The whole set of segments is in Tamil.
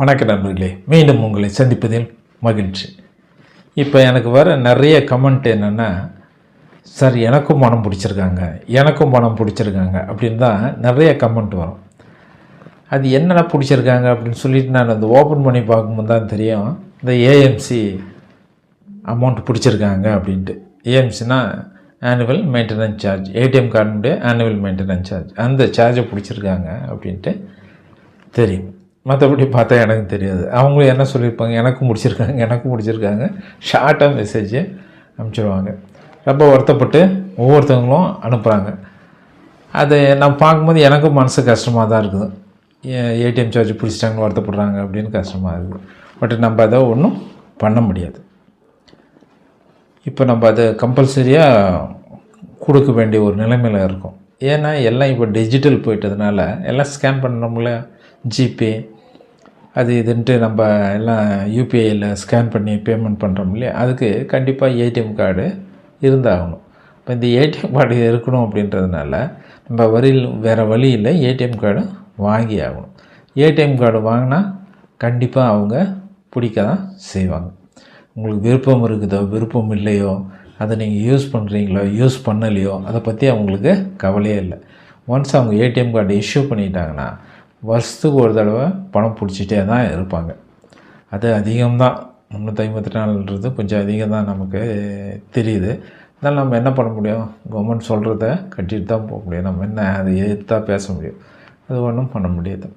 வணக்க நண்பர்களே மீண்டும் உங்களை சந்திப்பதில் மகிழ்ச்சி. இப்போ எனக்கு வர நிறைய கமெண்ட் என்னென்னா சார் எனக்கும் மனம் பிடிச்சிருக்காங்க எனக்கும் பணம் பிடிச்சிருக்காங்க அப்படின்னு தான் நிறைய கமெண்ட் வரும். அது என்னென்ன பிடிச்சிருக்காங்க அப்படின்னு சொல்லிட்டு நான் அந்த ஓப்பன் பண்ணி பார்க்கும்போது தான் தெரியும். இந்த ஏஎம்சி அமௌண்ட் பிடிச்சிருக்காங்க அப்படின்ட்டு. ஏஎம்சினா ஆனுவல் மெயின்டெனன்ஸ் சார்ஜ் ஏடிஎம் கார்டுடைய ஆனுவல் மெயின்டெனன்ஸ் சார்ஜ் அந்த சார்ஜை பிடிச்சிருக்காங்க அப்படின்ட்டு தெரியும். மற்றபடி பார்த்தா எனக்கு தெரியாது. அவங்களும் என்ன சொல்லியிருப்பாங்க? எனக்கும் முடிச்சிருக்காங்க எனக்கும் முடிச்சிருக்காங்க. ஷார்ட்டாக மெசேஜ் அனுப்பிச்சிடுவாங்க ரொம்ப வருத்தப்பட்டு ஒவ்வொருத்தவங்களும் அனுப்புகிறாங்க அதை நான் பார்க்கும்போது எனக்கும் மனசு கஷ்டமாக தான் இருக்குது. ஏடிஎம் சார்ஜ் பிடிச்சிட்டாங்கன்னு வருத்தப்படுறாங்க அப்படின்னு கஷ்டமாக இருக்குது. பட் நம்ம அதை ஒன்றும் பண்ண முடியாது. இப்போ நம்ம அதை கம்பல்சரியாக கொடுக்க வேண்டிய ஒரு நிலைமையில் இருக்கும். ஏன்னா எல்லாம் இப்போ டிஜிட்டல் போயிட்டதுனால எல்லாம் ஸ்கேன் பண்ணோம்ல ஜிபே அது இதுன்ட்டு நம்ம எல்லாம் யூபிஐயில் ஸ்கேன் பண்ணி பேமெண்ட் பண்ணுறோம் இல்லையா? அதுக்கு கண்டிப்பாக ஏடிஎம் கார்டு இருந்தாகணும். இப்போ இந்த ஏடிஎம் கார்டு இருக்கணும் அப்படின்றதுனால நம்ம வரியில் வேறு வழி இல்லை ஏடிஎம் கார்டு வாங்கி ஆகணும். ஏடிஎம் கார்டு வாங்கினா கண்டிப்பாக அவங்க பிடிக்க தான் செய்வாங்க. உங்களுக்கு விருப்பம் இருக்குதோ விருப்பம் இல்லையோ அதை நீங்கள் யூஸ் பண்ணுறீங்களோ யூஸ் பண்ணலையோ அதை பற்றி அவங்களுக்கு கவலையே இல்லை. ஒன்ஸ் அவங்க ஏடிஎம் கார்டு இஷ்யூ பண்ணிட்டாங்கன்னா வருஷத்துக்கு ஒரு தடவை பணம் பிடிச்சிட்டே தான் இருப்பாங்க. அது அதிகம்தான் முந்நூற்றி ஐம்பத்தி நாலுன்றது கொஞ்சம் அதிகம் தான் நமக்கு தெரியுது. அதனால் நம்ம என்ன பண்ண முடியும்? கவர்மெண்ட் சொல்கிறத கட்டிட்டு தான் போக முடியும். நம்ம என்ன அதை எதிர்த்தா பேச முடியும்? அது ஒன்றும் பண்ண முடியாது.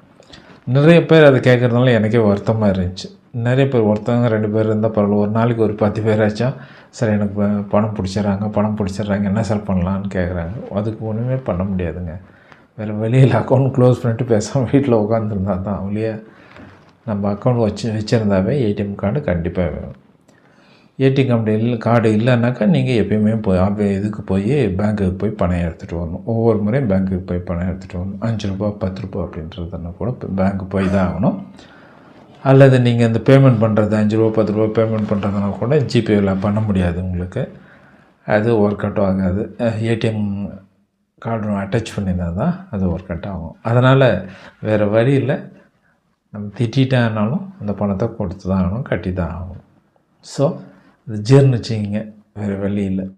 நிறைய பேர் அதை கேட்குறதுனால எனக்கே வருத்தமாக இருந்துச்சு. நிறைய பேர் ஒருத்தவங்க ரெண்டு பேர் இருந்தால் பரவாயில்ல. ஒரு நாளைக்கு ஒரு பத்து பேராச்சும் சார் எனக்கு பணம் பிடிச்சிட்றாங்க பணம் பிடிச்சிட்றாங்க என்ன சார் பண்ணலான்னு கேட்குறாங்க. அதுக்கு ஒன்றுமே பண்ண முடியாதுங்க. வேறு வெளியில் அக்கௌண்ட் க்ளோஸ் பண்ணிட்டு பேசாமல் வீட்டில் உட்காந்துருந்தா தான். அவளையே நம்ம அக்கௌண்ட் வச்சு வச்சுருந்தாவே ஏடிஎம் கார்டு கண்டிப்பாக வேணும். ஏடிஎம் கார்டு இல்லை கார்டு இல்லைன்னாக்கா நீங்கள் எப்பயுமே போய் இதுக்கு போய் பேங்க்குக்கு போய் பணம் எடுத்துகிட்டு வரணும். ஒவ்வொரு முறையும் பேங்க்குக்கு போய் பணம் எடுத்துகிட்டு வரணும். அஞ்சு ரூபா பத்து ரூபா அப்படின்றதுனா கூட பேங்க்கு போய் தான் ஆகணும். அல்லது நீங்கள் இந்த பேமெண்ட் பண்ணுறது அஞ்சு ரூபா பத்து ரூபா பேமெண்ட் பண்ணுறதுனா கூட ஜிபேவில் பண்ண முடியாது உங்களுக்கு. அது ஒர்க் அவுட் ஆகாது ஏடிஎம் கார்டும் அட்டாச் பண்ணியிருந்தா தான் அது ஒர்க் அவுட் ஆகும். அதனால் வேறு வழி இல்லை. நம்ம திட்டானாலும் அந்த பணத்தை கொடுத்து தான் ஆகணும் கட்டி தான் ஆகணும். ஸோ இது ஜீர்ணிச்சிங்க வேறு வழி இல்லை.